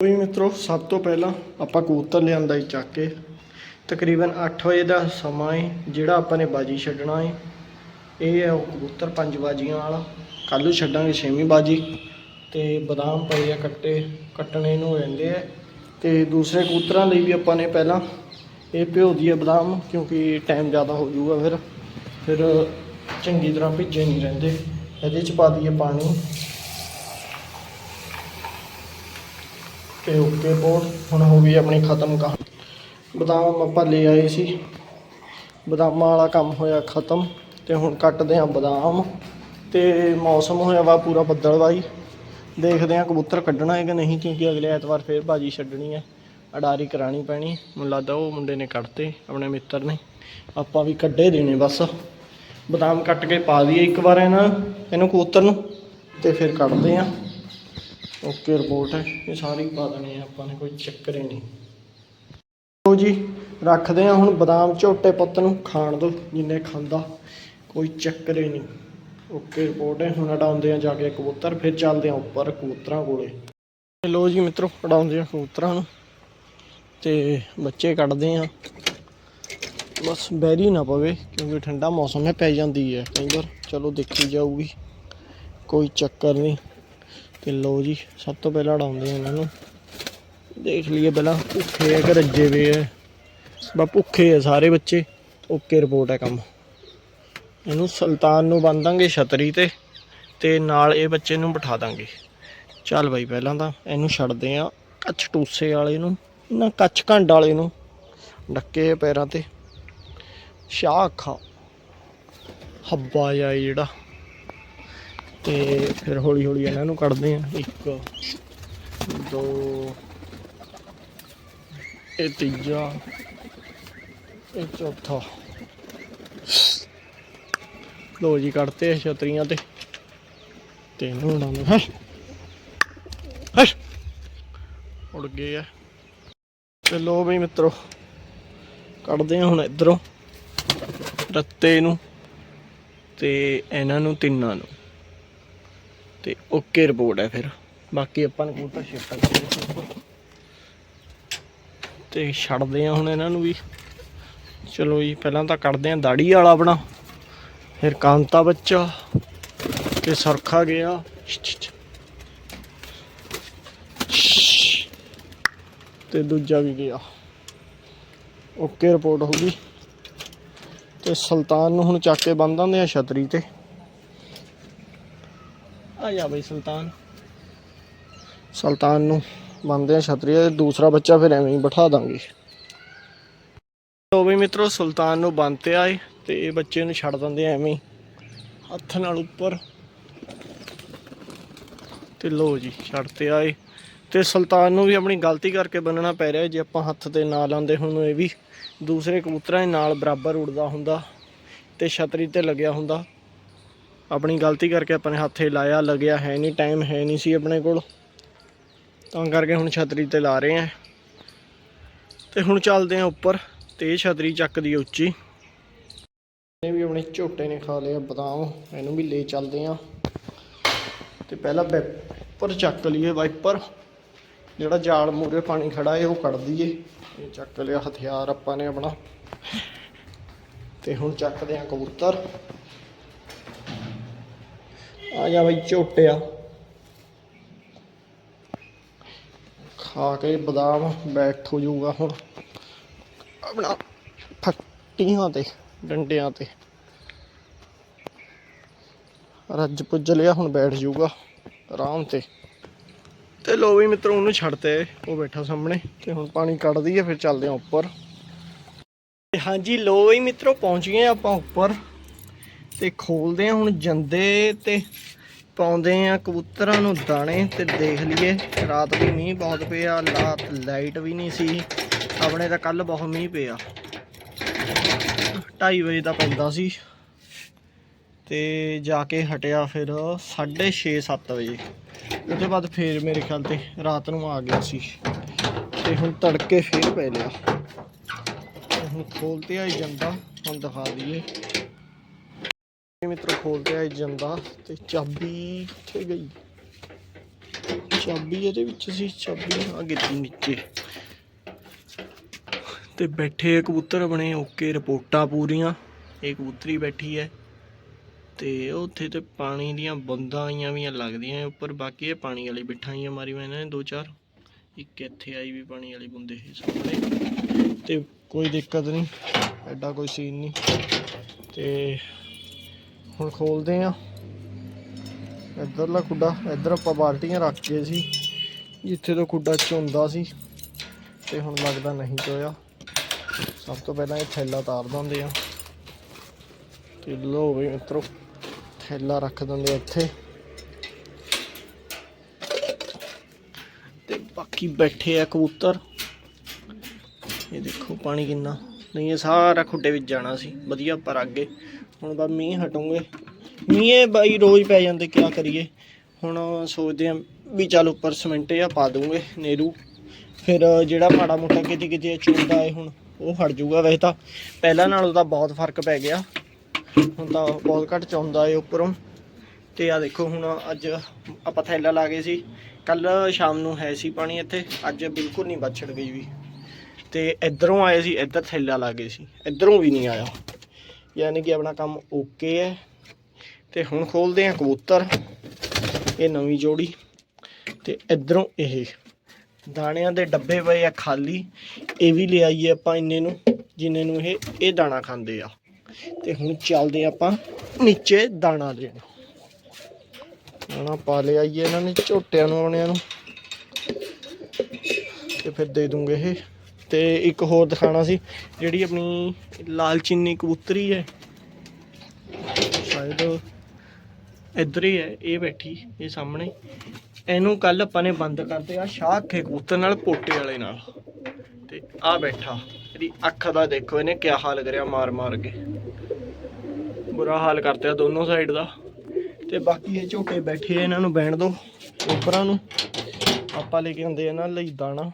ਕੋਈ ਮਿੱਤਰੋ, ਸਭ ਤੋਂ ਪਹਿਲਾਂ ਆਪਾਂ ਕਬੂਤਰ ਲਿਆਂਦਾ ਹੀ ਚੱਕ ਕੇ। ਤਕਰੀਬਨ 8 ਵਜੇ ਦਾ ਸਮਾਂ ਹੈ ਜਿਹੜਾ ਆਪਾਂ ਨੇ ਬਾਜੀ ਛੱਡਣਾ ਹੈ ਇਹ ਹੈ ਉਹ ਕਬੂਤਰ ਪੰਜ ਬਾਜੀਆਂ ਵਾਲਾ। ਕੱਲ੍ਹ ਨੂੰ ਛੱਡਾਂਗੇ ਛੇਵੀਂ ਬਾਜੀ। ਤੇ ਬਦਾਮ ਪਏ ਆ ਕੱਟੇ, ਕੱਟਣੇ ਨੂੰ ਹੋ ਜਾਂਦੇ ਆ। ਤੇ ਦੂਸਰੇ ਕਬੂਤਰਾਂ ਲਈ ਵੀ ਆਪਾਂ ਨੇ ਪਹਿਲਾਂ ਇਹ ਭਿਓ ਦੀਏ ਬਦਾਮ, ਕਿਉਂਕਿ ਟਾਈਮ ਜ਼ਿਆਦਾ ਹੋ ਜਾਊਗਾ ਫਿਰ। ਫਿਰ ਚੰਗੀ ਤਰ੍ਹਾਂ ਭਿੱਜੇ ਨਹੀਂ ਰਹਿੰਦੇ। ਇਹਦੇ ਚ ਪਾ ਦਈਏ ਪਾਣੀ। ਤੇ ਓਕੇ ਬੋਰਡ ਹੁਣ ਹੋ ਗਈ ਆਪਣੀ ਖਤਮ ਕਹਾਣੀ। ਬਦਾਮ ਆਪਾਂ ਲੈ ਆਏ ਸੀ। ਬਦਾਮਾਂ ਵਾਲਾ ਕੰਮ ਹੋਇਆ ਖਤਮ ਤੇ ਹੁਣ ਕੱਟਦੇ ਆ ਬਦਾਮ ਤੇ ਮੌਸਮ ਹੋਇਆ ਵਾ ਪੂਰਾ ਬੱਦਲਵਾਈ। ਦੇਖਦੇ ਆ ਕਬੂਤਰ ਕੱਢਣਾ ਹੈ ਕਿ ਨਹੀਂ ਕਿਉਂਕਿ ਅਗਲੇ ਐਤਵਾਰ ਫੇਰ ਬਾਜੀ ਛੱਡਣੀ ਹੈ। ਅਡਾਰੀ ਕਰਾਣੀ ਪੈਣੀ ਮੈਨੂੰ ਲੱਗਦਾ ਉਹ ਮੁੰਡੇ ਨੇ ਕੱਢਤੇ, ਆਪਣੇ ਮਿੱਤਰ ਨੇ। ਆਪਾਂ ਵੀ ਕੱਢੇ ਦੇਣੇ ਬਸ। ਬਦਾਮ ਕੱਟ ਕੇ ਪਾ ਦਈਏ ਇੱਕ ਵਾਰ ਇਹਨਾਂ, ਇਹਨੂੰ ਕਬੂਤਰ ਨੂੰ ਤੇ ਫਿਰ ਕੱਢਦੇ ਆ ਓਕੇ ਰਿਪੋਰਟ ਹੈ। ਇਹ ਸਾਰੀ ਪਾ ਦੇਣੀ ਹੈ, ਆਪਾਂ ਨੇ ਕੋਈ ਚੱਕਰ ਹੀ ਨਹੀਂ। ਲਓ ਜੀ, ਰੱਖਦੇ ਆ ਹੁਣ ਬਦਾਮ ਝੋਟੇ ਪੁੱਤ ਨੂੰ, ਖਾਣ ਦੋ, ਜਿੰਨੇ ਖਾਂਦਾ, ਕੋਈ ਚੱਕਰ ਹੀ ਨਹੀਂ। ਓਕੇ ਰਿਪੋਰਟ ਹੈ, ਹੁਣ ਉਡਾਉਂਦੇ ਆ ਜਾ ਕੇ ਕਬੂਤਰ, ਫਿਰ ਚੱਲਦੇ ਆ ਉੱਪਰ ਕਬੂਤਰਾਂ ਕੋਲੇ। ਤੇ ਲਓ ਜੀ ਮਿੱਤਰੋ ਉਡਾਉਂਦੇ ਆ ਕਬੂਤਰਾਂ ਨੂੰ, ਤੇ ਬੱਚੇ ਕੱਢਦੇ ਆ ਬਸ ਬੈਰੀ ਨਾ ਪਵੇ, ਕਿਉਂਕਿ ਠੰਡਾ ਮੌਸਮ ਹੈ, ਪੈ ਜਾਂਦੀ ਹੈ। ਕਈ ਵਾਰ ਚਲੋ ਦੇਖੀ ਜਾਊਗੀ, ਕੋਈ ਚੱਕਰ ਨਹੀਂ। ਤੇ ਲਓ ਜੀ, ਸਭ ਤੋਂ ਪਹਿਲਾਂ ਉਡਾਉਂਦੇ ਆ ਇਹਨਾਂ ਨੂੰ। ਦੇਖ ਲਈਏ ਪਹਿਲਾਂ ਭੁੱਖੇ ਆ ਕਿ ਰੱਜੇ ਵੇ ਆ। ਬਾ ਭੁੱਖੇ ਆ ਸਾਰੇ ਬੱਚੇ, ਓਕੇ ਰਿਪੋਰਟ ਹੈ ਕੰਮ। ਇਹਨੂੰ ਸੁਲਤਾਨ ਨੂੰ ਬੰਨ ਦਾਂਗੇ ਛਤਰੀ ਤੇ ਤੇ ਨਾਲ ਇਹ ਬੱਚੇ ਨੂੰ ਬਿਠਾ ਦਾਂਗੇ। ਚੱਲ ਬਾਈ, ਪਹਿਲਾਂ ਤਾਂ ਇਹਨੂੰ ਛੱਡਦੇ ਆ ਕੱਚ ਟੂਸੇ ਵਾਲੇ ਨੂੰ, ਨਾ ਕੱਚ ਘੰਡ ਵਾਲੇ ਨੂੰ, ਡੱਕੇ ਆ ਪੈਰਾਂ ਤੇ। ਸ਼ਾਹ ਅੱਖਾਂ ਹੱਬਾ ਜਿਹਾ ਇਹ ਜਿਹੜਾ। ਤੇ ਫਿਰ ਹੌਲੀ ਹੌਲੀ ਇਹਨਾਂ ਨੂੰ ਕੱਢਦੇ ਆ ਇੱਕ, ਦੋ, ਇਹ ਤੀਜਾ, ਇਹ ਚੌਥਾ। ਲੋ ਜੀ, ਕੱਢਤੇ ਛਤਰੀਆਂ ਤੇ। ਤੇ ਇਹਨੂੰ ਉਡਾਉਂਦੇ ਹੈ। ਹੈ ਉੜ ਗਏ ਆ। ਤੇ ਲੋ ਬਈ ਮਿੱਤਰੋ, ਕੱਢਦੇ ਆ ਹੁਣ ਇਧਰੋਂ। ਰੱਤੇ ਨੂੰ ਤੇ ਇਹਨਾਂ ਨੂੰ ਤਿੰਨਾਂ ਨੂੰ। ਤੇ ਓਕੇ ਰਿਪੋਰਟ ਹੈ ਫਿਰ। ਬਾਕੀ ਆਪਾਂ ਨੂੰ ਕਬੂਤਰ ਸ਼ਿਫਟ ਕਰਦੇ ਤੇ ਛੱਡਦੇ ਆ ਹੁਣ ਇਹਨਾਂ ਨੂੰ ਵੀ। ਚਲੋ ਜੀ, ਪਹਿਲਾਂ ਤਾਂ ਕੱਢਦੇ ਆ ਦਾੜੀ ਵਾਲਾ ਆਪਣਾ। ਫਿਰ ਕਾਂਤਾ ਬੱਚਾ ਤੇ ਸਰਖਾ ਗਿਆ। ਤੇ ਦੂਜਾ ਵੀ ਗਿਆ। ਓਕੇ ਰਿਪੋਰਟ ਹੋ ਗਈ। ਤੇ ਸੁਲਤਾਨ ਨੂੰ ਹੁਣ ਚੱਕ ਕੇ ਬੰਨ ਦਿੰਦੇ ਆ ਛਤਰੀ ਤੇ। ਆ ਜਾ ਬਈ ਸੁਲਤਾਨ? ਸੁਲਤਾਨ ਨੂੰ ਬੰਨਦੇ ਆ ਛਤਰੀ ਤੇ ਦੂਸਰਾ ਬੱਚਾ ਫਿਰ ਐਵੇਂ ਹੀ ਬਿਠਾ ਦਾਂਗੇ। ਲੋ ਬਈ ਮਿੱਤਰੋ ਸੁਲਤਾਨ ਨੂੰ ਬੰਨਤੇ ਆਏ ਤੇ ਇਹ ਬੱਚੇ ਨੂੰ ਛੱਡ ਦਿੰਦੇ ਐਵੇਂ ਹੀ। ਹੱਥ ਨਾਲ ਉੱਪਰ। ਤੇ ਲੋ ਜੀ ਛੱਡਤੇ ਆਏ ਤੇ ਸੁਲਤਾਨ ਨੂੰ ਵੀ ਆਪਣੀ ਗਲਤੀ ਕਰਕੇ ਬੰਨਣਾ ਪੈ ਰਿਹਾ ਜੇ ਆਪਾਂ ਹੱਥ ਤੇ ਨਾ ਲਾਉਂਦੇ ਹੁਣ ਇਹ ਵੀ। ਦੂਸਰੇ ਕਬੂਤਰਾਂ ਦੇ ਨਾਲ ਬਰਾਬਰ ਉੜਦਾ ਹੁੰਦਾ ਤੇ ਛਤਰੀ ਤੇ ਲੱਗਿਆ ਹੁੰਦਾ। ਆਪਣੀ ਗਲਤੀ ਕਰਕੇ ਆਪਣੇ ਨੇ ਹੱਥੇ ਲਾਇਆ, ਲੱਗਿਆ ਹੈ ਨਹੀਂ ਟਾਈਮ ਹੈ ਨਹੀਂ ਸੀ ਆਪਣੇ ਕੋਲ। ਤਾਂ ਕਰਕੇ ਹੁਣ ਛਤਰੀ ਤੇ ਲਾ ਰਹੇ ਆ ਤੇ ਹੁਣ ਚੱਲਦੇ ਆ ਉੱਪਰ ਤੇ ਇਹ ਛਤਰੀ ਚੱਕਦੀ ਉੱਚੀ। ਇਹਨੇ ਵੀ ਆਪਣੇ ਝੋਟੇ ਨੇ ਖਾ ਲਿਆ ਬਦਾਮ, ਇਹਨੂੰ ਵੀ ਲੈ ਚੱਲਦੇ ਆ ਤੇ ਪਹਿਲਾਂ ਵਾਈਪਰ ਚੱਕ ਲਈਏ ਵਾਈਪਰ ਜਿਹੜਾ ਜਾਲ ਮੂਰੇ ਪਾਣੀ ਖੜਾ ਏ ਉਹ ਕੱਢ ਦਈਏ। ਇਹ ਚੱਕ ਲਿਆ ਹਥਿਆਰ ਆਪਾਂ ਨੇ ਆਪਣਾ। ਤੇ ਹੁਣ ਚੱਕਦੇ ਆ ਕਬੂਤਰ। ਆ ਜਾ ਬਈ ਝੋਟਿਆ। ਖਾ ਕੇ ਬਦਾਮ ਬੈਠ ਹੋ ਜਾਊਗਾ ਹੁਣ। ਆਪਣਾ ਫੱਟੀਆਂ ਤੇ, ਡੰਡਿਆਂ ਤੇ। ਰੱਜ ਪੁੱਜ ਲਿਆ ਹੁਣ ਬੈਠ ਜਾਊਗਾ ਆਰਾਮ ਤੇ। ਤੇ ਲੋ ਵੀ ਮਿੱਤਰੋ, ਉਹਨੂੰ ਛੱਡਤੇ, ਉਹ ਬੈਠਾ ਸਾਹਮਣੇ ਤੇ ਹੁਣ ਪਾਣੀ ਕੱਢਦੀ ਦਈਏ ਫਿਰ ਚੱਲਦੇ ਆ ਉੱਪਰ। ਹਾਂਜੀ ਲੋ ਵੀ ਮਿੱਤਰੋ, ਪਹੁੰਚ ਗਏ ਆਪਾਂ ਉੱਪਰ। ਤੇ ਖੋਲਦੇ ਆ ਹੁਣ ਜੰਦੇ ਤੇ ਪਾਉਂਦੇ ਆ ਕਬੂਤਰਾਂ ਨੂੰ ਦਾਣੇ ਤੇ ਦੇਖ ਲਈਏ। ਰਾਤ ਵੀ ਮੀਂਹ ਬਹੁਤ ਪਿਆ, ਰਾਤ ਲਾਈਟ ਵੀ ਨਹੀਂ ਸੀ। ਆਪਣੇ ਤਾਂ ਕੱਲ ਬਹੁਤ ਮੀਂਹ ਪਿਆ। 2:30 ਵਜੇ ਦਾ ਪੈਂਦਾ ਸੀ। ਤੇ ਜਾ ਕੇ ਹਟਿਆ ਫਿਰ 6:30 7 ਵਜੇ। ਉਹਦੇ ਬਾਅਦ ਫੇਰ ਮੇਰੇ ਖਿਆਲ ਤੇ ਰਾਤ ਨੂੰ ਆ ਗਿਆ ਸੀ। ਤੇ ਹੁਣ ਤੜਕੇ ਫੇਰ ਪੈ ਲਿਆ। ਹੁਣ ਖੋਲਤੇ ਆ ਜਾਂਦਾ, ਹੁਣ ਦਿਖਾ ਦਈਏ। ਮਿੱਤਰੋ ਖੋਲਤੇ ਆ ਜਾਂਦਾ ਤੇ ਚਾਬੀ ਕਿੱਥੇ ਗਈ? ਚਾਬੀ ਇਹਦੇ ਵਿੱਚ ਸੀ, ਚਾਬੀ ਆ ਗਿੱਤੀ ਨੀਚੇ। ਤੇ ਬੈਠੇ ਕਬੂਤਰ ਬਣੇ ਓਕੇ, ਰਿਪੋਰਟਾਂ ਪੂਰੀਆਂ। ਇਹ ਕਬੂਤਰੀ ਬੈਠੀ ਹੈ। ਤੇ ਉੱਥੇ ਤੇ ਪਾਣੀ ਦੀਆਂ ਬੁੰਦਾਂ ਆਈਆਂ ਵੀ ਲੱਗਦੀਆਂ ਉੱਪਰ। ਬਾਕੀ ਇਹ ਪਾਣੀ ਵਾਲੀ ਬਿਠਾਈਆਂ ਮਾਰੀ ਮੈਂ ਇਹਨਾਂ ਨੇ ਦੋ ਚਾਰ। ਇੱਕ ਇੱਥੇ ਆਈ ਵੀ ਪਾਣੀ ਵਾਲੀ ਬੁੰਦੇ ਸਾਹਮਣੇ। ਤੇ ਕੋਈ ਦਿੱਕਤ ਨਹੀਂ, ਐਡਾ ਕੋਈ ਸੀਨ ਨਹੀਂ। ਤੇ ਹੁਣ ਖੋਲਦੇ ਆ ਇੱਧਰਲਾ ਖੁੱਡਾ, ਇੱਧਰ ਆਪਾਂ ਬਾਲਟੀਆਂ ਰੱਖ ਕੇ ਸੀ। ਜਿੱਥੇ ਤੋਂ ਖੁੱਡਾ ਚੋਂਦਾ ਸੀ, ਤੇ ਹੁਣ ਲੱਗਦਾ ਨਹੀਂ ਚੋਇਆ ਸਭ ਤੋਂ ਪਹਿਲਾਂ ਇਹ ਥੈਲਾ ਤਾਰ ਦਿੰਦੇ ਆ ਤੇ ਲੋ ਵੀ ਮਿੱਤਰੋ, ਥੈਲਾ ਰੱਖ ਦਿੰਦੇ ਆ ਇੱਥੇ। ਤੇ ਬਾਕੀ ਬੈਠੇ ਆ ਕਬੂਤਰ। ਇਹ ਦੇਖੋ ਪਾਣੀ ਕਿੰਨਾ। ਨਹੀਂ, ਇਹ ਸਾਰਾ ਖੁੱਡੇ ਵਿੱਚ ਜਾਣਾ ਸੀ। ਵਧੀਆ ਪਰ ਅੱਗੇ ਹੁਣ ਬਾ ਮੀਂਹ ਹਟੂਗੇ। ਮੀਂਹ ਇਹ ਬਾਈ ਰੋਜ਼ ਪੈ ਜਾਂਦੇ, ਕਿਆ ਕਰੀਏ? ਹੁਣ ਸੋਚਦੇ ਆ ਵੀ ਚੱਲ ਉੱਪਰ ਸਿਮੈਂਟ ਜਾਂ ਪਾ ਦੂੰਗੇ, ਨੇਰੂ। ਫਿਰ ਜਿਹੜਾ ਮਾੜਾ ਮੋਟਾ ਕਿਤੇ ਕਿਤੇ ਚੁੰਦਾ ਏ ਹੁਣ, ਉਹ ਹਟ ਜਾਊਗਾ ਵੈਸੇ ਤਾਂ। ਪਹਿਲਾਂ ਨਾਲੋਂ ਤਾਂ ਬਹੁਤ ਫ਼ਰਕ ਪੈ ਗਿਆ। ਹੁਣ ਤਾਂ ਬਹੁਤ ਘੱਟ ਚੌਂਦਾ ਏ ਉੱਪਰੋਂ। ਤੇ ਆ ਦੇਖੋ, ਹੁਣ ਅੱਜ ਆਪਾਂ ਥੈਲਾ ਲਾ ਗਏ ਸੀ। ਕੱਲ ਸ਼ਾਮ ਨੂੰ ਹੈ ਸੀ ਪਾਣੀ ਇੱਥੇ। ਅੱਜ ਬਿਲਕੁਲ ਨਹੀਂ ਬਚੜ ਗਈ ਵੀ। ਤੇ ਇਧਰੋਂ ਆਏ ਸੀ, ਇੱਧਰ ਥੈਲਾ ਲਾ ਗਏ ਸੀ। ਇਧਰੋਂ ਵੀ ਨਹੀਂ ਆਇਆ। ਯਾਨੀ ਕਿ ਆਪਣਾ ਕੰਮ ਓਕੇ ਹੈ। ਤੇ ਹੁਣ ਖੋਲਦੇ ਆ ਕਬੂਤਰ। ਇਹ ਨਵੀਂ ਜੋੜੀ। ਤੇ ਇਧਰੋਂ ਇਹ ਦਾਣਿਆਂ ਦੇ ਡੱਬੇ ਪਏ ਆ ਖਾਲੀ। ਇਹ ਵੀ ਲਿਆਈਏ ਆਪਾਂ ਇੰਨੇ ਨੂੰ, ਜਿੰਨੇ ਨੂੰ ਇਹ ਇਹ ਦਾਣਾ ਖਾਂਦੇ ਆ। ਤੇ ਹੁਣ ਚੱਲਦੇ ਆਪਾਂ ਨੀਚੇ ਦਾਣਾ ਦੇਣ ਦਾਣਾ ਪਾ ਲਿਆਈਏ ਇਹਨਾਂ ਨੇ, ਝੋਟਿਆਂ ਨੂੰ ਆਉਣਿਆਂ ਨੂੰ। ਤੇ ਫਿਰ ਦੇ ਦੂੰਗੇ ਇਹ। ਤੇ ਇੱਕ ਹੋਰ ਦਿਖਾਣਾ ਸੀ, ਜਿਹੜੀ ਆਪਣੀ ਲਾਲ ਚੀਨੀ ਕਬੂਤਰੀ ਹੈ। ਸ਼ਾਇਦ ਇੱਧਰ ਹੀ ਹੈ, ਇਹ ਬੈਠੀ, ਇਹ ਸਾਹਮਣੇ। ਇਹਨੂੰ ਕੱਲ ਆਪਾਂ ਨੇ ਬੰਦ ਕਰਤੇ ਆ ਸ਼ਾਹ ਕੇ ਕਬੂਤਰ ਨਾਲ, ਪੋਟੇ ਵਾਲੇ ਨਾਲ। ਤੇ ਆ ਬੈਠਾ, ਇਹਦੀ ਅੱਖ ਦਾ ਦੇਖੋ ਇਹਨੇ ਕਿਆ ਹਾਲ ਕਰਿਆ ਮਾਰ ਮਾਰ ਕੇ। ਬੁਰਾ ਹਾਲ ਕਰਤਿਆ ਦੋਨੋਂ ਸਾਈਡ ਦਾ। ਤੇ ਬਾਕੀ ਇਹ ਝੋਟੇ ਬੈਠੇ ਇਹਨਾਂ ਨੂੰ ਬੈਣ ਦੋ, ਉੱਪਰਾਂ ਨੂੰ। ਆਪਾਂ ਲੈ ਕੇ ਆਉਂਦੇ ਇਹਨਾਂ ਲਈ ਦਾਣਾ।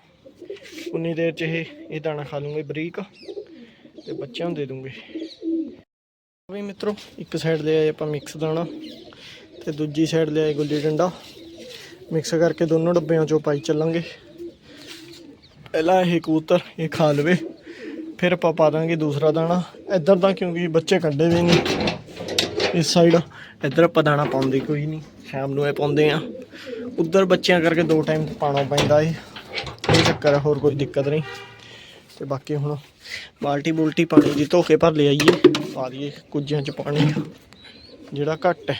ਉਨੀ ਦੇਰ ਚ ਇਹ ਇਹ ਦਾਣਾ ਖਾ ਲੂੰਗੇ ਬਰੀਕ ਤੇ ਬੱਚਿਆਂ ਨੂੰ ਦੇ ਦੂੰਗੇ। ਵੀ ਮਿੱਤਰੋ, ਇੱਕ ਸਾਈਡ ਦੇ ਆਏ ਆਪਾਂ ਮਿਕਸ ਦਾਣਾ ਤੇ ਦੂਜੀ ਸਾਈਡ ਲਿਆਏ ਗੁੱਲੀ ਡੰਡਾ। ਮਿਕਸ ਕਰਕੇ ਦੋਨੋਂ ਡੱਬਿਆਂ ਚੋਂ ਪਾਈ ਚੱਲਾਂਗੇ। ਪਹਿਲਾਂ ਇਹ ਕਬੂਤਰ, ਇਹ ਖਾ ਲਵੇ, ਫਿਰ ਆਪਾਂ ਪਾ ਦਾਂਗੇ ਦੂਸਰਾ ਦਾਣਾ। ਇੱਧਰ ਦਾ ਕਿਉਂਕਿ ਬੱਚੇ ਕੱਢੇ ਵੀ ਨਹੀਂ। ਇਸ ਸਾਈਡ ਇੱਧਰ ਆਪਾਂ ਦਾਣਾ ਪਾਉਂਦੇ ਕੋਈ ਨਹੀਂ, ਸ਼ਾਮ ਨੂੰ ਇਹ ਪਾਉਂਦੇ ਆ ਉੱਧਰ ਬੱਚਿਆਂ ਕਰਕੇ ਦੋ ਟਾਈਮ ਪਾਣਾ ਪੈਂਦਾ ਏ ਚੱਕਰ ਆ, ਹੋਰ ਕੋਈ ਦਿੱਕਤ ਨਹੀਂ। ਤੇ ਬਾਕੀ ਹੁਣ ਬਾਲਟੀ ਬੁਲਟੀ ਪਾਣੀ ਦੀ ਧੋ ਕੇ ਭਰ ਲਿਆਈਏ ਪਾ ਦਈਏ ਕੁੱਜਿਆਂ ਚ ਪਾਣੀ ਜਿਹੜਾ ਘੱਟ ਹੈ।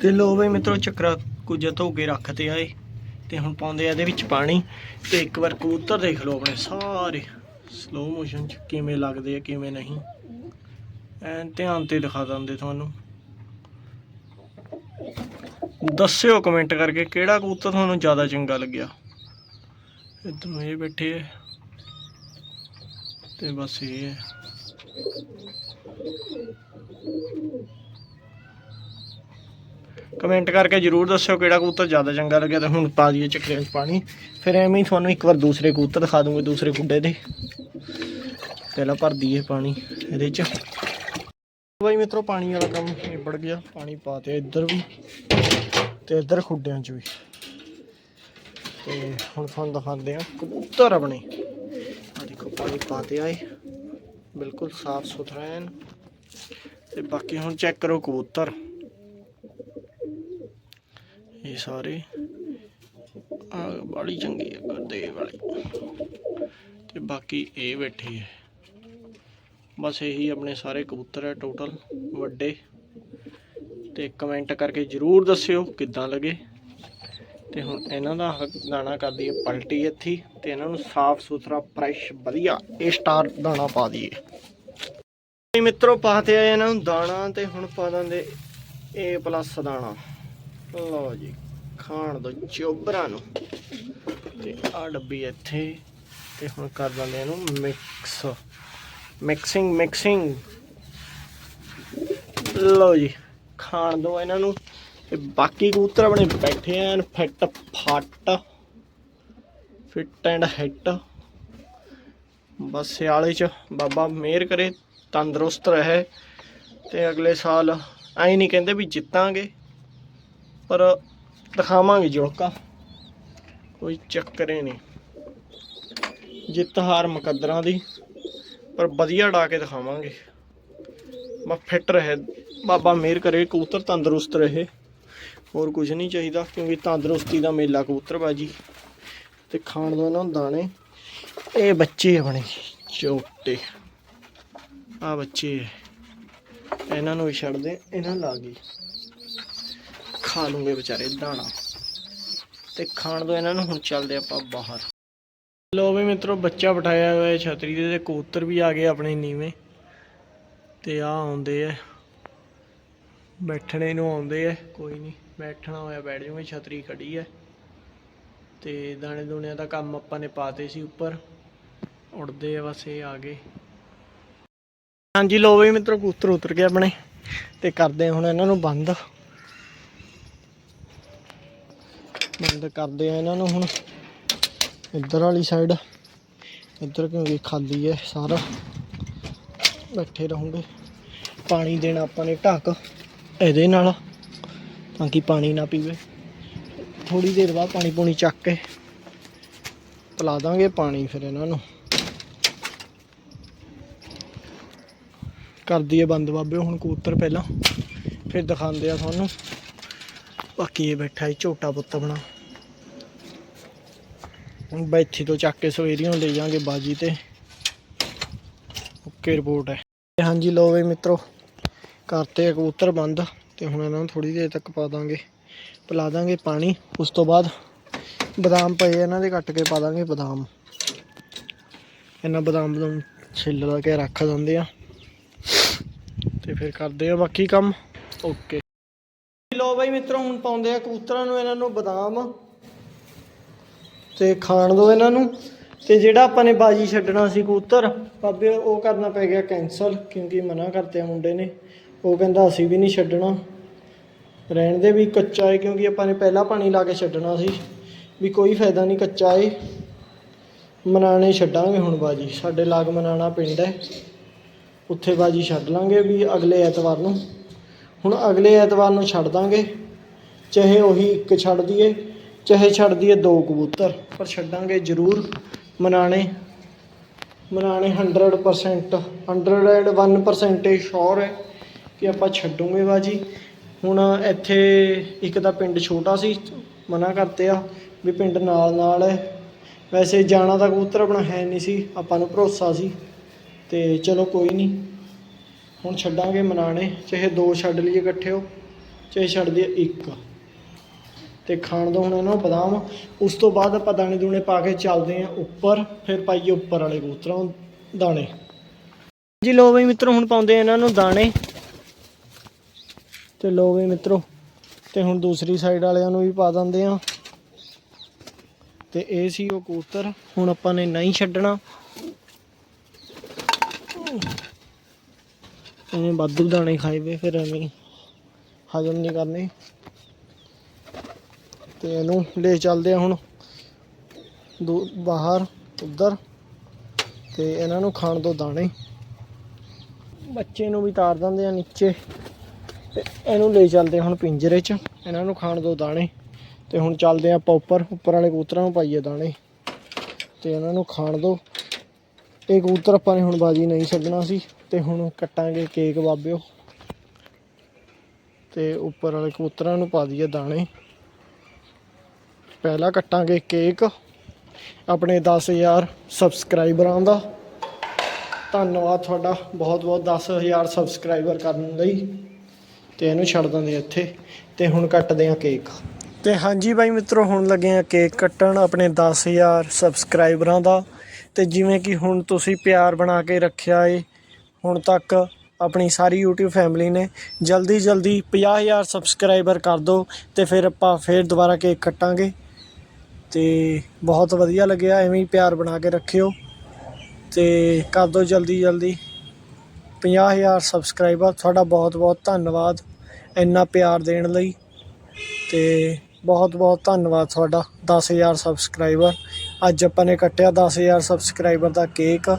ਤੇ ਲੋ ਬਈ ਮਿੱਤਰੋ ਚੱਕਰਾ ਕੁਝ ਧੋ ਕੇ ਰੱਖਤੇ ਆਏ ਤੇ ਹੁਣ ਪਾਉਂਦੇ ਆ ਇਹਦੇ ਵਿੱਚ ਪਾਣੀ ਤੇ ਇੱਕ ਵਾਰ ਕਬੂਤਰ ਦੇਖ ਲਓ ਆਪਣੇ ਸਾਰੇ। ਸਲੋ ਮੋਸ਼ਨ ਚ ਕਿਵੇਂ ਲੱਗਦੇ ਆ ਕਿਵੇਂ ਨਹੀਂ। ਐਨ ਧਿਆਨ ਤੇ ਦਿਖਾ ਦਿੰਦੇ ਤੁਹਾਨੂੰ। ਦੱਸਿਓ ਕਮੈਂਟ ਕਰਕੇ ਕਿਹੜਾ ਕਬੂਤਰ ਤੁਹਾਨੂੰ ਜ਼ਿਆਦਾ ਚੰਗਾ ਲੱਗਿਆ। ਇੱਧਰੋਂ ਇਹ ਬੈਠੇ ਹੈ ਤੇ ਬਸ ਇਹ ਹੈ ਕਮੈਂਟ ਕਰਕੇ ਜਰੂਰ ਦੱਸਿਓ ਕਿਹੜਾ ਕਬੂਤਰ ਜ਼ਿਆਦਾ ਚੰਗਾ ਲੱਗਿਆ ਤੇ ਹੁਣ ਪਾ ਦਈਏ ਚੱਕਰੇ ਵਿੱਚ ਪਾਣੀ। ਫਿਰ ਐਵੇਂ ਹੀ ਤੁਹਾਨੂੰ ਇੱਕ ਵਾਰ ਦੂਸਰੇ ਕਬੂਤਰ ਦਿਖਾ ਦੂੰਗੇ, ਦੂਸਰੇ ਕੁੱਡੇ ਦੇ। ਪਹਿਲਾਂ ਭਰ ਦਈਏ ਪਾਣੀ ਇਹਦੇ ਚ। ਬਾਈ ਮਿੱਤਰੋ, ਪਾਣੀ ਵਾਲਾ ਕੰਮ ਨਿਬੜ ਗਿਆ। ਪਾਣੀ ਪਾ ਤੇ ਇੱਧਰ ਵੀ ਤੇ ਇੱਧਰ ਖੁੱਡਿਆਂ 'ਚ ਵੀ। ਤੇ ਹੁਣ ਤੁਹਾਨੂੰ ਦਿਖਾਉਂਦੇ ਆ ਕਬੂਤਰ ਆਪਣੇ। ਆ ਦੇਖੋ ਪਾਣੀ ਪਾ ਤੇ ਆਏ। ਬਿਲਕੁਲ ਸਾਫ਼ ਸੁਥਰਾ ਐਨ। ਤੇ ਬਾਕੀ ਹੁਣ ਚੈੱਕ ਕਰੋ ਕਬੂਤਰ। ਇਹ ਸਾਰੇ ਆ ਬੜੀ ਚੰਗੀ ਹੈ ਕਰਦੇ ਵਾਲੀ। ਤੇ ਬਾਕੀ ਇਹ ਬੈਠੇ ਹੈ ਬਸ ਇਹੀ ਆਪਣੇ ਸਾਰੇ ਕਬੂਤਰ ਹੈ ਟੋਟਲ ਵੱਡੇ। ਤੇ ਕਮੈਂਟ ਕਰਕੇ ਜਰੂਰ ਦੱਸਿਓ ਕਿੱਦਾਂ ਲੱਗੇ। ਤੇ ਹੁਣ ਇਹਨਾਂ ਦਾ ਹ- ਦਾਣਾ ਕਰਦੀ ਹੈ, ਪਲਟੀ ਇੱਥੇ ਹੀ ਤੇ ਇਹਨਾਂ ਨੂੰ ਸਾਫ਼ ਸੁਥਰਾ ਫਰੈਸ਼ ਵਧੀਆ ਇਹ ਸਟਾਰ ਦਾਣਾ ਪਾ ਦਈਏ। ਜੀ ਮਿੱਤਰੋ ਪਾਤੇ ਆਏ ਇਹਨਾਂ ਨੂੰ ਦਾਣਾ ਤੇ ਹੁਣ ਪਾ ਦਿੰਦੇ A ਪਲੱਸ ਦਾਣਾ। ਲਓ ਜੀ, ਖਾਣ ਦੋ ਚੋਬਰਾਂ ਨੂੰ। ਤੇ ਆ ਡੱਬੀ ਇੱਥੇ ਤੇ ਹੁਣ ਕਰ ਦਿੰਦੇ ਇਹਨੂੰ ਮਿਕਸ ਮਿਕਸਿੰਗ ਮਿਕਸਿੰਗ ਲਓ ਜੀ, ਖਾਣ ਦੋ ਇਹਨਾਂ ਨੂੰ। ਤੇ ਬਾਕੀ ਕਬੂਤਰ ਆਪਣੇ ਬੈਠੇ ਐਨ ਫਿੱਟ ਫੱਟ ਫਿੱਟ ਐਂਡ ਹਿੱਟ ਬਸ ਸਿਆਲੇ ਚ, ਬਾਬਾ ਮਿਹਰ ਕਰੇ, ਤੰਦਰੁਸਤ ਰਹੇ। ਤੇ ਅਗਲੇ ਸਾਲ ਐਂ ਨਹੀਂ ਕਹਿੰਦੇ ਵੀ ਜਿੱਤਾਂਗੇ, ਪਰ ਦਿਖਾਵਾਂਗੇ ਜੋੜਕਾ ਕੋਈ ਚੱਕਰ ਹੀ ਨਹੀਂ। ਜਿੱਤ ਹਾਰ ਮੁਕੱਦਰਾਂ ਦੀ, ਪਰ ਵਧੀਆ ਡਾ ਕੇ ਦਿਖਾਵਾਂਗੇ। ਬਸ ਫਿੱਟ ਰਹੇ, ਬਾਬਾ ਮਿਹਰ ਕਰੇ, ਕਬੂਤਰ ਤੰਦਰੁਸਤ ਰਹੇ। ਹੋਰ ਕੁਝ ਨਹੀਂ ਚਾਹੀਦਾ, ਕਿਉਂਕਿ ਤੰਦਰੁਸਤੀ ਦਾ ਮੇਲਾ ਕਬੂਤਰਬਾਜੀ ਤੇ ਖਾਣ ਦੋ ਇਹਨਾਂ ਨੂੰ। ਦਾਣੇ ਇਹ ਬੱਚੇ ਆਪਣੇ ਛੋਟੇ ਆ ਬੱਚੇ ਆ। ਇਹਨਾਂ ਨੂੰ ਵੀ ਛੱਡ ਇਹਨਾਂ ਲਾ ਗਈ ਖਾ ਲੂੰਗੇ ਵਿਚਾਰੇ ਦਾਣਾ। ਤੇ ਖਾਣ ਤੋਂ ਇਹਨਾਂ ਨੂੰ ਹੁਣ ਚੱਲਦੇ ਆਪਾਂ ਬਾਹਰ। ਲੋ ਵੀ ਮਿੱਤਰੋ, ਬੱਚਾ ਬਿਠਾਇਆ ਹੋਇਆ ਹੈ ਛਤਰੀ ਦੇ ਤੇ ਕਬੂਤਰ ਵੀ ਆ ਗਏ ਆਪਣੇ ਨੀਵੇਂ। ਤੇ ਆ ਆਉਂਦੇ ਐ। ਬੈਠਣੇ ਨੂੰ ਆਉਂਦੇ ਐ, ਕੋਈ ਨਹੀਂ। ਬੈਠਣਾ ਹੋਇਆ ਬੈਠ ਜਾਊਗੇ, ਛਤਰੀ ਖੜੀ ਹੈ ਤੇ ਦਾਣੇ ਦੂਣਿਆਂ ਦਾ ਕੰਮ ਆਪਾਂ ਨੇ ਪਾਤੇ ਸੀ ਉੱਪਰ। ਉੜਦੇ ਆ ਬਸ ਇਹ ਆ ਗਏ। ਹਾਂਜੀ ਲੋ ਵੀ ਮਿੱਤਰੋ, ਕਬੂਤਰ ਉਤਰ ਗਏ ਆਪਣੇ। ਤੇ ਕਰਦੇ ਹੁਣ ਇਹਨਾਂ ਨੂੰ ਬੰਦ। ਬੰਦ ਕਰਦੇ ਆ ਇਹਨਾਂ ਨੂੰ ਹੁਣ। ਇੱਧਰ ਵਾਲੀ ਸਾਈਡ ਇੱਧਰ ਕਿਉਂਕਿ ਖਾਲੀ ਹੈ ਸਾਰਾ। ਬੈਠੇ ਰਹੋਗੇ। ਪਾਣੀ ਦੇਣਾ ਆਪਾਂ ਨੇ ਢੱਕ। ਇਹਦੇ ਨਾਲ। ਤਾਂ ਕਿ ਪਾਣੀ ਨਾ ਪੀਵੇ। ਥੋੜੀ ਦੇਰ ਬਾਅਦ ਪਾਣੀ ਪੂਣੀ ਚੱਕ ਕੇ ਪਿਲਾ ਦਾਂਗੇ ਪਾਣੀ ਫਿਰ ਇਹਨਾਂ ਨੂੰ। ਕਰ ਦਈਏ ਬੰਦ ਬਾਬੇ, ਹੁਣ ਕਬੂਤਰ ਪਹਿਲਾਂ ਫਿਰ ਦਿਖਾਉਂਦੇ ਆ ਤੁਹਾਨੂੰ। ਬਾਕੀ ਇਹ ਬੈਠਾ ਹੈ ਝੋਟਾ ਪੁੱਤ ਬਣਾ ਹੁਣ ਬੈਠੀ ਤੋਂ ਚੱਕ ਕੇ ਸਵੇਰੀਆਂ ਲੈ ਜਾਾਂਗੇ ਬਾਜੀ ਤੇ। ਓਕੇ ਰਿਪੋਰਟ ਹੈ। ਹਾਂਜੀ ਲੋ ਵੀ ਮਿੱਤਰੋ, ਕਰਤੇ ਕਬੂਤਰ ਬੰਦ। ਤੇ ਹੁਣ ਇਹਨਾਂ ਨੂੰ ਥੋੜੀ ਦੇਰ ਤੱਕ ਪਾ ਦਾਂਗੇ। ਪਿਲਾ ਦਾਂਗੇ ਪਾਣੀ। ਉਸ ਤੋਂ ਬਾਅਦ ਬਦਾਮ ਪਏ ਇਹਨਾਂ ਦੇ ਕੱਟ ਕੇ ਪਾ ਦਾਂਗੇ ਬਦਾਮ। ਇਹਨਾਂ ਬਦਾਮ ਬਦਾਮ ਛਿੱਲ ਲਾ ਕੇ ਰੱਖ ਦਿੰਦੇ ਆ। ਤੇ ਫਿਰ ਕਰਦੇ ਆ ਬਾਕੀ ਕੰਮ। ਓਕੇ। ਲੋ ਬਾਈ ਮਿੱਤਰੋ, ਹੁਣ ਪਾਉਂਦੇ ਆ ਕਬੂਤਰਾਂ ਨੂੰ ਇਹਨਾਂ ਨੂੰ ਬਦਾਮ। ਤੇ ਖਾਣ ਦੋ ਇਹਨਾਂ ਨੂੰ। ਤੇ ਜਿਹੜਾ ਆਪਾਂ ਨੇ ਬਾਜੀ ਛੱਡਣਾ ਸੀ ਕਬੂਤਰ, ਬਾਬੇ ਉਹ ਕਰਨਾ ਪੈ ਗਿਆ ਕੈਨਸਲ ਕਿਉਂਕਿ ਮਨਾ ਕਰਤੇ ਆ ਮੁੰਡੇ ਨੇ। ਉਹ ਕਹਿੰਦਾ ਅਸੀਂ ਵੀ ਨਹੀਂ ਛੱਡਣਾ। ਰਹਿਣ ਦੇ ਵੀ ਕੱਚਾ ਹੈ ਕਿਉਂਕਿ ਆਪਾਂ ਨੇ ਪਹਿਲਾਂ ਪਾਣੀ ਲਾ ਕੇ ਛੱਡਣਾ ਸੀ। ਵੀ ਕੋਈ ਫਾਇਦਾ ਨਹੀਂ ਕੱਚਾ ਹੈ ਮਨਾਣੇ ਛੱਡਾਂਗੇ ਹੁਣ ਬਾਜੀ। ਸਾਡੇ ਲਾਗ ਮਨਾਣਾ ਪਿੰਡ ਹੈ ਉੱਥੇ ਬਾਜੀ ਛੱਡ ਲਾਂਗੇ ਵੀ ਅਗਲੇ ਐਤਵਾਰ ਨੂੰ। ਹੁਣ ਅਗਲੇ ਐਤਵਾਰ ਨੂੰ ਛੱਡ ਦਾਂਗੇ। ਚਾਹੇ ਉਹੀ ਇੱਕ ਛੱਡ ਦਈਏ ਚਾਹੇ ਛੱਡ ਦਈਏ ਦੋ ਕਬੂਤਰ। ਪਰ ਛੱਡਾਂਗੇ ਜ਼ਰੂਰ ਮਨਾਣੇ। ਮਨਾਣੇ 100% 101% ਸ਼ੋਰ ਹੈ ਕਿ ਆਪਾਂ ਛੱਡੂਗੇ ਬਾਜੀ। ਹੁਣ ਇੱਥੇ ਇੱਕ ਤਾਂ ਪਿੰਡ ਛੋਟਾ ਸੀ, ਮਨਾ ਕਰਤੇ ਆ ਵੀ ਪਿੰਡ ਨਾਲ ਨਾਲ ਹੈ। ਵੈਸੇ ਜਾਣਾ ਤਾਂ ਕਬੂਤਰ ਆਪਣਾ ਹੈ ਨਹੀਂ ਸੀ, ਆਪਾਂ ਨੂੰ ਭਰੋਸਾ ਸੀ। ਤੇ ਚਲੋ ਕੋਈ ਨਹੀਂ, ਹੁਣ ਛੱਡਾਂਗੇ ਮਨਾਣੇ, ਚਾਹੇ ਦੋ ਛੱਡ ਲਈਏ ਇਕੱਠੇ ਹੋ ਚਾਹੇ ਛੱਡ ਦਈਏ ਇੱਕ। ਤੇ ਖਾਣ ਦਾ ਹੁਣ ਇਹਨਾਂ ਨੂੰ ਬਦਾਮ ਉਸ ਤੋਂ ਬਾਅਦ ਆਪਾਂ ਦਾਣੇ ਦੂਣੇ ਪਾ ਕੇ ਚੱਲਦੇ ਆਂ ਉੱਪਰ, ਫਿਰ ਪਾਈਏ ਉੱਪਰ ਵਾਲੇ ਕਬੂਤਰਾਂ ਦਾਣੇ। ਜੀ ਲੋ ਬਈ ਮਿੱਤਰੋ, ਹੁਣ ਪਾਉਂਦੇ ਆ ਇਹਨਾਂ ਨੂੰ ਦਾਣੇ। ਤੇ ਲੋ ਬਈ ਮਿੱਤਰੋ, ਤੇ ਹੁਣ ਦੂਸਰੀ ਸਾਈਡ ਵਾਲਿਆਂ ਨੂੰ ਵੀ ਪਾ ਦਿੰਦੇ ਆ ਤੇ ਇਹ ਸੀ ਉਹ ਕਬੂਤਰ, ਹੁਣ ਆਪਾਂ ਨੇ ਨਹੀਂ ਛੱਡਣਾ। ਇਹਨੇ ਵਾਧੂ ਦਾਣੇ ਖਾਏ ਵੇ, ਫਿਰ ਐਵੇਂ ਹਜਮ ਨਹੀਂ ਕਰਨੇ। ਤੇ ਇਹਨੂੰ ਲੈ ਚੱਲਦੇ ਆ ਹੁਣ ਦੂ, ਬਾਹਰ, ਉੱਧਰ। ਤੇ ਇਹਨਾਂ ਨੂੰ ਖਾਣ ਦੋ ਦਾਣੇ। ਬੱਚੇ ਨੂੰ ਵੀ ਤਾਰ ਦਿੰਦੇ ਆ ਨੀਚੇ। ਤੇ ਇਹਨੂੰ ਲੈ ਚੱਲਦੇ ਆ ਹੁਣ ਪਿੰਜਰੇ 'ਚ। ਇਹਨਾਂ ਨੂੰ ਖਾਣ ਦੋ ਦਾਣੇ। ਤੇ ਹੁਣ ਚੱਲਦੇ ਆ ਆਪਾਂ ਉੱਪਰ। ਉੱਪਰ ਵਾਲੇ ਕਬੂਤਰਾਂ ਨੂੰ ਪਾਈਏ ਦਾਣੇ। ਤੇ ਇਹਨਾਂ ਨੂੰ ਖਾਣ ਦੋ। ਇਹ ਕਬੂਤਰ ਆਪਾਂ ਨੇ ਹੁਣ ਬਾਜੀ ਨਹੀਂ ਛੱਡਣਾ ਸੀ। ਤੇ ਹੁਣ ਕੱਟਾਂਗੇ ਕੇਕ ਬਾਬਿਓ। ਤੇ ਉੱਪਰ ਵਾਲੇ ਕਬੂਤਰਾਂ ਨੂੰ ਪਾ ਦਈਏ ਦਾਣੇ। ਪਹਿਲਾਂ ਕੱਟਾਂਗੇ ਕੇਕ। ਆਪਣੇ 10000 ਸਬਸਕ੍ਰਾਈਬਰਾਂ ਦਾ। ਧੰਨਵਾਦ ਤੁਹਾਡਾ। ਬਹੁਤ ਬਹੁਤ 10000 ਸਬਸਕ੍ਰਾਈਬਰ ਕਰਨ ਲਈ। ਤੇ ਇਹਨੂੰ ਛੱਡ ਦਿੰਦੇ ਆ ਇੱਥੇ, ਤੇ ਹੁਣ ਕੱਟਦੇ ਆ ਕੇਕ। ਤੇ ਹਾਂਜੀ ਬਾਈ ਮਿੱਤਰੋ, ਹੁਣ ਲੱਗੇ ਆ ਕੇਕ ਕੱਟਣ ਆਪਣੇ 10000 ਸਬਸਕ੍ਰਾਈਬਰਾਂ ਦਾ। ਤੇ ਜਿਵੇਂ ਕਿ ਹੁਣ ਤੁਸੀਂ ਪਿਆਰ ਬਣਾ ਕੇ ਰੱਖਿਆ ਏ, ਹੁਣ ਤੱਕ ਆਪਣੀ ਸਾਰੀ YouTube ਫੈਮਿਲੀ ਨੇ ਜਲਦੀ ਜਲਦੀ 50000 ਸਬਸਕ੍ਰਾਈਬਰ ਕਰ ਦਿਓ ਤੇ ਫਿਰ ਆਪਾਂ ਫੇਰ ਦੁਬਾਰਾ ਕੇਕ ਕੱਟਾਂਗੇ। ਤੇ ਬਹੁਤ ਵਧੀਆ ਲੱਗਿਆ, ਐਵੇਂ ਹੀ ਪਿਆਰ ਬਣਾ ਕੇ ਰੱਖਿਓ। ਤੇ ਕਰ ਦਿਓ ਜਲਦੀ ਜਲਦੀ 50000 ਸਬਸਕ੍ਰਾਈਬਰ, ਤੁਹਾਡਾ ਬਹੁਤ ਬਹੁਤ ਧੰਨਵਾਦ। ਇੰਨਾ ਪਿਆਰ ਦੇਣ ਲਈ ਤੇ ਬਹੁਤ ਬਹੁਤ ਧੰਨਵਾਦ ਤੁਹਾਡਾ 10000 ਸਬਸਕ੍ਰਾਈਬਰ ਅੱਜ ਆਪਾਂ ਨੇ ਕੱਟਿਆ 10000 ਸਬਸਕ੍ਰਾਈਬਰ ਦਾ ਕੇਕ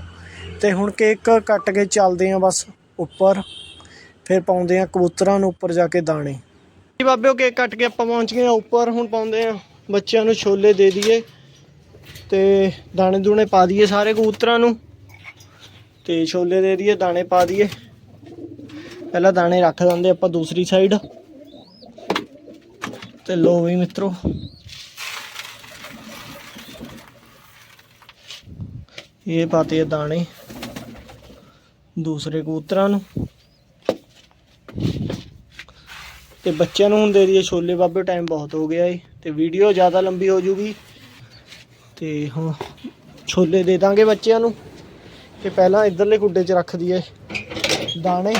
ਤੇ ਹੁਣ ਕੇਕ ਕੱਟ ਕੇ ਚੱਲਦੇ ਆਂ ਬਸ ਉੱਪਰ, ਫਿਰ ਪਾਉਂਦੇ ਆ ਕਬੂਤਰਾਂ ਨੂੰ ਉੱਪਰ ਜਾ ਕੇ ਦਾਣੇ। ਜੀ ਬਾਬਿਓ ਕੇਕ ਕੱਟ ਕੇ ਆਪਾਂ ਪਹੁੰਚ ਗਏ ਆ ਉੱਪਰ, ਹੁਣ ਪਾਉਂਦੇ ਆ ਬੱਚਿਆਂ ਨੂੰ ਛੋਲੇ ਦੇ ਦਈਏ। ਤੇ ਦਾਣੇ ਦੂਣੇ ਪਾ ਦਈਏ ਸਾਰੇ ਕਬੂਤਰਾਂ ਨੂੰ। ਤੇ ਛੋਲੇ ਦੇ ਦਈਏ, ਦਾਣੇ ਪਾ ਦਈਏ। ਪਹਿਲਾਂ ਦਾਣੇ ਰੱਖ ਦਿੰਦੇ ਆਪਾਂ ਦੂਸਰੀ ਸਾਈਡ ਤੇ ਲੋ ਵੀ ਮਿੱਤਰੋ। ਇਹ ਪਾਤੇ ਆ ਦਾਣੇ ਦੂਸਰੇ ਕਬੂਤਰਾਂ ਨੂੰ। ਤੇ ਬੱਚਿਆਂ ਨੂੰ ਹੁਣ ਦੇ ਦਈਏ ਛੋਲੇ ਬਾਬੇ ਟਾਈਮ ਬਹੁਤ ਹੋ ਗਿਆ ਏ। ਤੇ ਵੀਡੀਓ ਜ਼ਿਆਦਾ ਲੰਬੀ ਹੋ ਜੂਗੀ। ਤੇ ਹੁਣ ਛੋਲੇ ਦੇ ਦਾਂਗੇ ਬੱਚਿਆਂ ਨੂੰ। ਤੇ ਪਹਿਲਾਂ ਇਧਰਲੇ ਗੁੱਡੇ 'ਚ ਰੱਖ ਦਈਏ ਦਾਣੇ।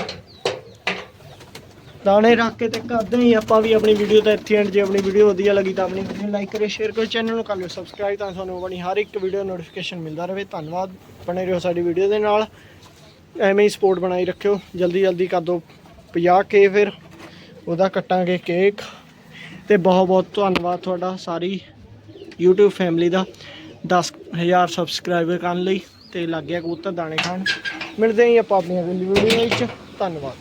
ਦਾਣੇ ਰੱਖ ਕੇ ਤੇ ਕਰਦੇ ਹੀ ਆਪਾਂ ਵੀ ਆਪਣੀ ਵੀਡੀਓ ਤਾਂ ਇੱਥੇ ਐਂਡ ਜੇ ਆਪਣੀ ਵੀਡੀਓ ਵਧੀਆ ਲੱਗੀ ਤਾਂ ਆਪਣੀ ਵੀਡੀਓ ਲਾਈਕ ਕਰਿਓ ਸ਼ੇਅਰ ਕਰੋ ਚੈਨਲ ਨੂੰ ਕਰ ਲਿਓ ਸਬਸਕ੍ਰਾਈਬ ਤਾਂ ਤੁਹਾਨੂੰ ਆਪਣੀ ਹਰ ਇੱਕ ਵੀਡੀਓ ਨੋਟੀਫਿਕੇਸ਼ਨ ਮਿਲਦਾ ਰਹੇ। ਧੰਨਵਾਦ। ਬਣੇ ਰਹੋ ਸਾਡੀ ਵੀਡੀਓ ਦੇ ਨਾਲ। ਐਵੇਂ ਹੀ ਸਪੋਰਟ ਬਣਾਈ ਰੱਖਿਓ। ਜਲਦੀ ਜਲਦੀ ਕਰ ਦਿਓ 50 ਕੇ ਫਿਰ। ਉਹਦਾ ਕੱਟਾਂਗੇ ਕੇਕ ਤੇ ਬਹੁਤ ਬਹੁਤ ਧੰਨਵਾਦ ਤੁਹਾਡਾ ਸਾਰੀ YouTube ਫੈਮਿਲੀ ਦਾ। 10000 ਸਬਸਕ੍ਰਾਈਬਰ ਕਰਨ ਲਈ। ਤੇ ਲੱਗ ਗਿਆ ਕਬੂਤਰ ਦਾਣੇ ਖਾਣ। ਮਿਲਦੇ ਹਾਂ ਆਪਾਂ ਆਪਣੀ ਅਗਲੀ ਵੀਡੀਓ ਵਿੱਚ। ਧੰਨਵਾਦ।